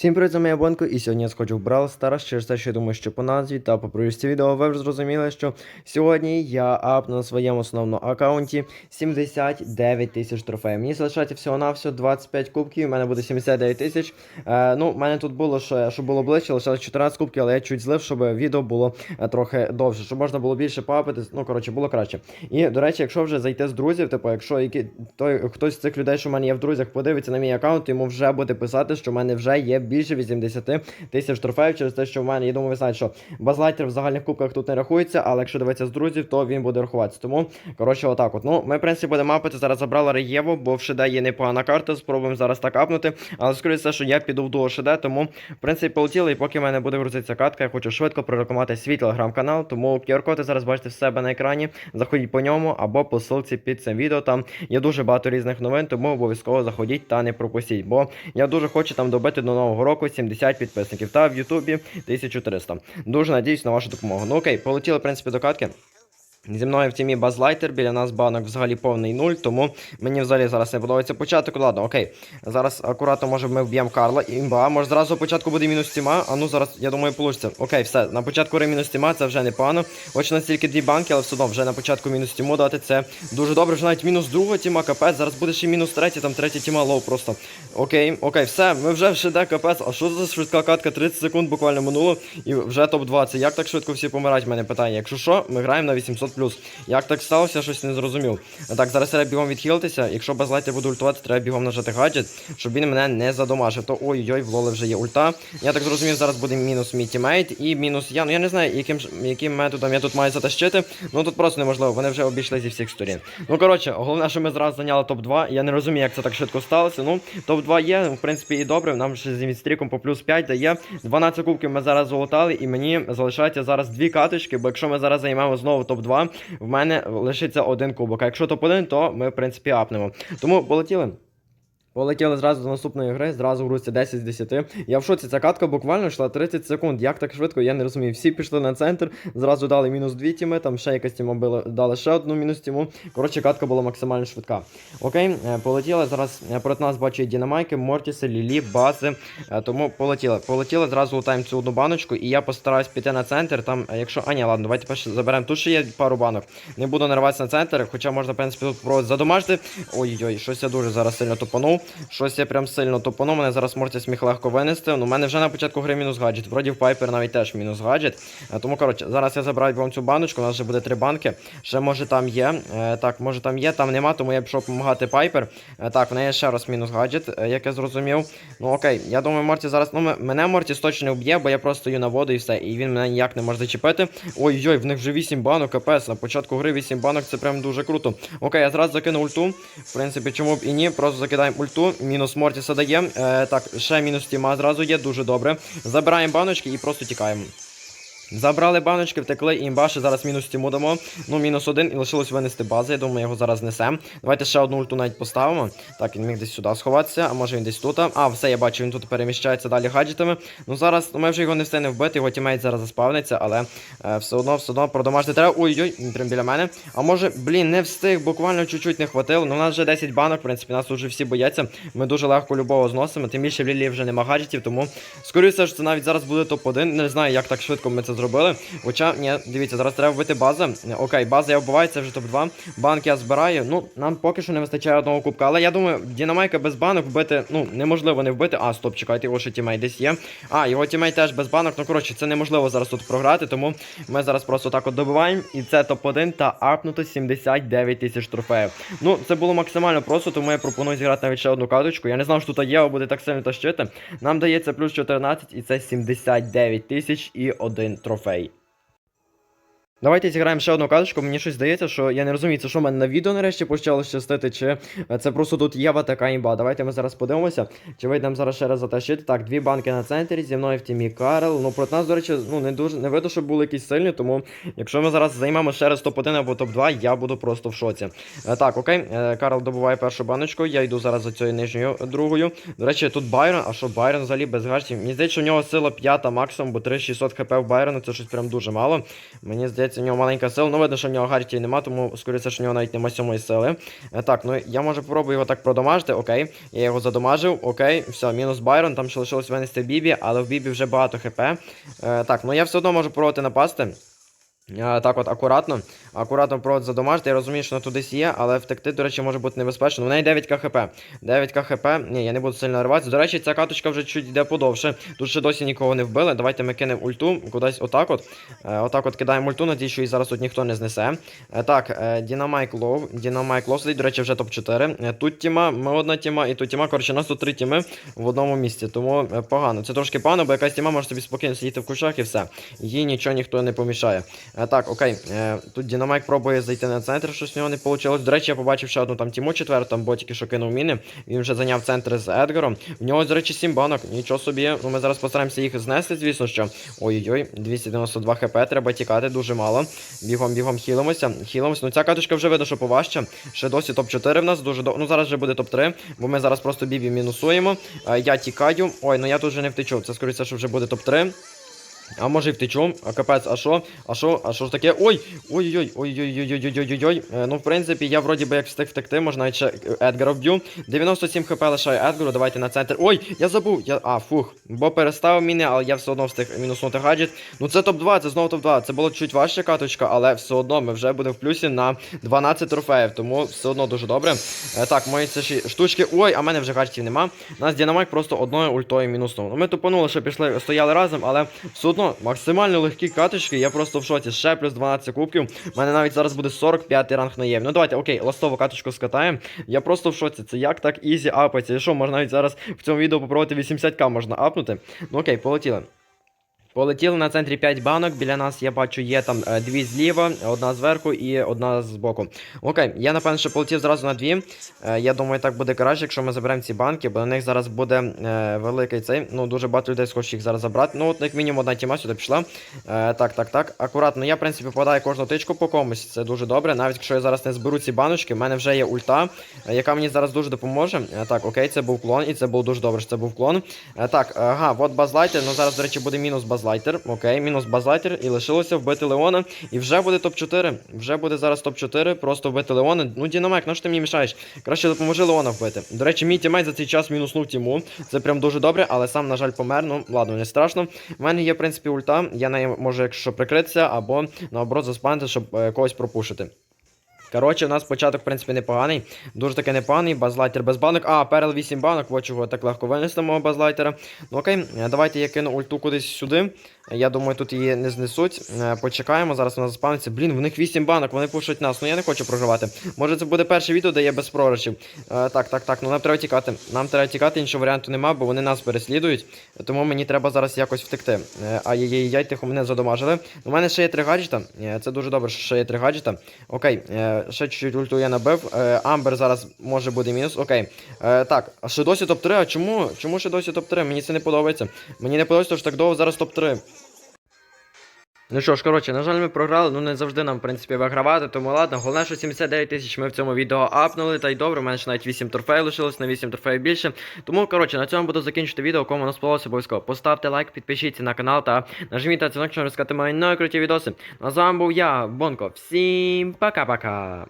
Всім привіт, з вами я Бонко, і сьогодні я сходжу в Brawl Stars через те, що я думаю, що по назві та по привісті відео ви вже зрозуміли, що сьогодні я апну на своєму основному аккаунті 79 тисяч трофеїв. Мені залишається всього-навсього 25 кубків, у мене буде 79 тисяч. Е, ну, в мене тут було, що, щоб було ближче, лишалось 14 кубків, але я чуть злив, щоб відео було е, трохи довше, щоб можна було більше папити, ну, коротше, було краще. І, до речі, якщо вже зайти з друзів, типу, якщо які, той, хтось з цих людей, що в мене є в друзях, подивиться на мій аккаунт, йому вже буде писати, що в мене вже є більше 80 тисяч трофеїв через те, що в мене, я думаю, ви знаєте, що базлайтер в загальних кубках тут не рахується, але якщо дивитися з друзів, то він буде рахуватися. Тому, коротше, отак от. Ну, ми, в принципі, будемо мапити. Зараз забрали Реєву, бо в ШД є непогана карта. Спробуємо зараз так апнути. Але скоріше що я піду в дуо ШД, тому, в принципі, полетіли, і поки в мене буде грузитися катка, я хочу швидко прорекламувати свій телеграм-канал. Тому QR-коди зараз бачите в себе на екрані. Заходіть по ньому або по ссылці під цим відео. Там є дуже багато різних новин, тому обов'язково заходіть та не пропустіть. Бо я дуже хочу там добити до нового року 70 підписників. Та в Ютубі 1300. Дуже надіюсь на вашу допомогу. Ну окей, полетіли, в принципі, до катки. Зі мною в тімі базлайтер, біля нас банок взагалі повний нуль, тому мені взагалі зараз не подобається початок. Ладно, окей. Зараз акуратно може ми вб'ємо Карла. Імба, може зразу початку буде мінус тіма. А ну зараз, я думаю, получиться. Окей, все. На початку ре мінус тіма, це вже непогано. Хоч у нас тільки дві банки, але все одно вже на початку мінус тіму дати це дуже добре. Вже навіть мінус друга тіма, капець. Зараз буде ще мінус третя, там третя тіма лоу просто. Окей, окей, все, ми вже в ШД, капець. А що за швидка катка? 30 секунд буквально минуло. І вже топ-20. Як так швидко всі помирають? Мене питання. Якщо що, ми граємо на 800 Як так сталося, щось не зрозумів. Так, зараз треба бігом відхилитися. Якщо базлайтер буде ультувати, треба бігом нажати гаджет, щоб він мене не задомажив. То ой-ой, в лоле вже є ульта. Я так зрозумів, зараз буде мінус мій тімейт і мінус я. Ну я не знаю, яким яким методом я тут маю затащити. Ну тут просто неможливо, вони вже обійшли зі всіх сторін. Ну коротше, головне, що ми зразу зайняли топ-2. Я не розумію, як це так швидко сталося. Ну, топ-2 є, в принципі, і добре. Нам ще з відстріком по плюс 5 дає. 12 кубків ми зараз золотали, і мені залишається зараз дві каточки, бо якщо ми зараз займемо знову топ-2, в мене лишиться один кубок. А якщо топ-1, то ми, в принципі, апнемо. Тому полетіли. Полетіли зразу до наступної гри, зразу в грусті 10 з 10. Я в шоці, ця катка буквально йшла 30 секунд. Як так швидко, я не розумію. Всі пішли на центр, зразу дали мінус 2 тіми, там ще якась тіма била, дали ще одну мінус тіму. Коротше, катка була максимально швидка. Окей, е, полетіли. Зараз е, проти нас бачу Дінамайки, Мортіси, Лілі, Бази. Е, Тому полетіли. Полетіли, зразу лутаємо цю одну баночку, і я постараюсь піти на центр. Там, якщо. А, ні, ладно, давайте перше заберемо. Тут ще є пару банок. Не буду нариватися на центр, хоча можна, в принципі, тут про задомажити. Ой-ой, щось я дуже зараз сильно Щось я прям сильно топанув. Мене зараз Мортіс міг легко винести. Ну, у мене вже на початку гри мінус гаджет. Вроді в Пайпер навіть теж мінус гаджет. Е, Тому, коротше, зараз я забираю вам цю баночку, у нас вже буде три банки. Ще може там є. Е, так, може там є, там нема, тому я пішов допомагати Пайпер. Е, так, в неї ще раз мінус гаджет, як я зрозумів. Ну окей, я думаю, Морті зараз. Ну, мене Мортіс точно не вб'є, бо я просто стою на воду і все. І він мене ніяк не може зачепити. Ой-ой, в них вже 8 банок, капець. На початку гри 8 банок, це прям дуже круто. Окей, я зразу закину ульту. В принципі, чому б і ні, просто закидаємо ульту. Мінус Мортіса дає. Е, так, ще мінус Тіма зразу є, дуже добре. Забираємо баночки і просто тікаємо. Забрали баночки, втекли, імбаші зараз мінус тіму дамо. Ну, мінус один, і лишилось винести бази. Я думаю, його зараз несемо. Давайте ще одну ульту навіть поставимо. Так, він міг десь сюди сховатися, а може він десь тут. А, все, я бачу, він тут переміщається далі гаджетами. Ну зараз ну, ми вже його не встигнемо вбити, його тімейт зараз заспавниться, але е, все одно, все одно продомажити треба. Ой-ой, він прям біля мене. А може, блін, не встиг, буквально чуть-чуть не хватило. Ну, у нас вже 10 банок, в принципі, нас вже всі бояться. Ми дуже легко любого зносимо. Тим більше в Лілії вже нема гаджетів, тому скоріше, що це навіть зараз буде топ-1. Не знаю, як так швидко ми це зробили. Хоча, ні, дивіться, зараз треба вбити бази. Окей, база я вбиваю, це вже топ-2. Банк я збираю. Ну, нам поки що не вистачає одного кубка. Але я думаю, Дінамайка без банок вбити, ну, неможливо не вбити. А, стоп, чекайте, його ще тімейт десь є. А, його тімейт теж без банок. Ну, коротше, це неможливо зараз тут програти, тому ми зараз просто так от добиваємо. І це топ-1 та апнуто 79 тисяч трофеїв. Ну, це було максимально просто, тому я пропоную зіграти навіть ще одну карточку. Я не знав, що тут Єва буде так сильно тащити. Нам дається плюс 14, і це 79 тисяч і один трофей. troféu. Давайте зіграємо ще одну карточку. Мені щось здається, що я не розумію, це що в мене на відео нарешті почало щастити, чи це просто тут Єва така імба. Давайте ми зараз подивимося, чи вийдемо зараз ще раз затащити. Так, дві банки на центрі, зі мною в тімі Карл. Ну проти нас, до речі, ну не дуже не видно, щоб були якісь сильні, тому якщо ми зараз займемо ще раз топ-1 або топ-2, я буду просто в шоці. Е, Так, окей, е, Карл добуває першу баночку, я йду зараз за цією нижньою е, другою. До речі, тут Байрон, а що Байрон взагалі без гаджетів? Мені здається, що у нього сила п'ята максимум, бо 3600 хп в Байрона, це щось прям дуже мало. Мені здається. Здається, в нього маленька сила. Ну, видно, що в нього гартії нема, тому скоріше, що в нього навіть нема сьомої сили. Е, так, ну я може попробую його так продамажити, окей. Я його задамажив, окей, все, мінус Байрон, там ще лишилось винести Бібі, але в Бібі вже багато хп. Е, так, ну я все одно можу пробувати напасти. Е, Так от акуратно, акуратно провод задомажити. Я розумію, що вона тудись є, але втекти, до речі, може бути небезпечно. У неї 9 хп. 9 хп. Ні, я не буду сильно рватися. До речі, ця каточка вже чуть йде подовше. Тут ще досі нікого не вбили. Давайте ми кинемо ульту кудись отак от. Е, Отак от кидаємо ульту, надію, що її зараз тут ніхто не знесе. Е, Так, Дінамайк Лов. Дінамайк Лов сидить, до речі, вже топ-4. Е, Тут тіма, ми одна тіма і тут тіма. Коротше, у нас тут три тіми в одному місці. Тому погано. Це трошки погано, бо якась тіма може собі спокійно сидіти в кущах і все. Їй нічого ніхто не помішає. Так, окей. Е, Тут Дінамайк пробує зайти на центр, щось в нього не вийшло. До речі, я побачив ще одну там тіму четверту, там ботики, що кинув міни. Він вже зайняв центр з Едгаром. В нього, до речі, 7 банок. Нічого собі. Ну, ми зараз постараємося їх знести, звісно що. Ой-ой-ой, 292 хп, треба тікати, дуже мало. Бігом, бігом хілимося. Хілимося. Ну ця каточка вже видно, що поважча. Ще досі топ-4 в нас, дуже до... Ну зараз вже буде топ-3, бо ми зараз просто бібі мінусуємо. Е, Я тікаю. Ой, ну я тут вже не втечу. Це скоріше, що вже буде топ-3. А може і втечу, а капець, а що? А що? А що ж таке? Ой! Ой-ой-ой, ой-ой-ой-ой-ой-ой-ой. Е, Ну, в принципі, я вроді би як встиг втекти, можна навіть ще е, Едгара вб'ю. 97 хп лишає Едгару, давайте на центр. Ой, я забув. Я... А, фух. Бо переставив міни, але я все одно встиг мінуснути гаджет. Ну це топ-2, це знову топ-2. Це було чуть важча каточка, але все одно ми вже будемо в плюсі на 12 трофеїв, тому все одно дуже добре. Е, так, мої це ще штучки. Ой, а мене вже гаджетів нема. Нас Дінамайк просто одною ультою мінуснув. Ну ми тупанули, що пішли, стояли разом, але все одно максимально легкі каточки. Я просто в шоці. Ще плюс 12 кубків. У мене навіть зараз буде 45 ранг на єві. Ну давайте, окей, ластову каточку скатаємо. Я просто в шоці. Це як так ізі апається. І що, можна навіть зараз в цьому відео попробувати 80к можна апнути. Ну окей, полетіли. Полетіли на центрі 5 банок. Біля нас я бачу, є там е, дві зліва, одна зверху і одна збоку. Окей, я напевно ще полетів зразу на дві. Е, я думаю, так буде краще, якщо ми заберемо ці банки, бо на них зараз буде е, великий цей. Ну, дуже багато людей схочуть їх зараз забрати. Ну, от як мінімум одна тіма сюди пішла. Так, так, так. Акуратно. Я, в принципі, попадаю кожну тичку по комусь. Це дуже добре. Навіть якщо я зараз не зберу ці баночки, в мене вже є ульта, яка мені зараз дуже допоможе. Так, окей, це був клон, і це було дуже добре, що це був клон. Так, ага, от базлайтер. Ну зараз, до речі, буде мінус базлайтер. Окей, мінус базлайтер. І лишилося вбити Леона. І вже буде топ-4. Вже буде зараз топ-4. Просто вбити Леона. Ну, Дінамайк, ну що ти мені мішаєш? Краще допоможи Леона вбити. До речі, мій тімейт за цей час мінуснув тіму. Це прям дуже добре, але сам, на жаль, помер. Ну, ладно, не страшно. У мене є, в принципі, ульта. Я нею можу, якщо прикритися, або наоборот заспанити, щоб е, когось пропушити. Коротше, у нас початок, в принципі, непоганий. Дуже таки непоганий. Базлайтер без банок. А, перел 8 банок, от чого так легко винести мого базлайтера. Ну окей, давайте я кину ульту кудись сюди. Я думаю, тут її не знесуть. Е, Почекаємо, зараз вона заспавниться. Блін, в них 8 банок, вони пушать нас. Ну я не хочу програвати. Може це буде перше відео, де я без пророчів. Е, так, так, так, ну нам треба тікати. Нам треба тікати, іншого варіанту нема, бо вони нас переслідують. Тому мені треба зараз якось втекти. Е, Ай-яй-яй, тихо мене задомажили. У мене ще є три гаджета. Це дуже добре, що ще є три гаджета. Окей, ще чуть-чуть ульту я набив. Амбер зараз може буде мінус. Окей. Так, а ще досі топ-3. А чому? Чому ще досі топ-3? Мені це не подобається. Мені не подобається, що так довго зараз топ-3. Ну що ж, коротше, на жаль, ми програли, ну не завжди нам, в принципі, вигравати, тому ладно. Головне, що 79 тисяч ми в цьому відео апнули, та й добре, у мене ще навіть 8 трофеїв лишилось, на 8 трофеїв більше. Тому, коротше, на цьому буду закінчити відео. Кому воно сподобалося, обов'язково поставте лайк, підпишіться на канал та нажміть на дзвінок, щоб розказати мої нові круті відоси. Ну а з вами був я, Бонко. Всім пока-пока.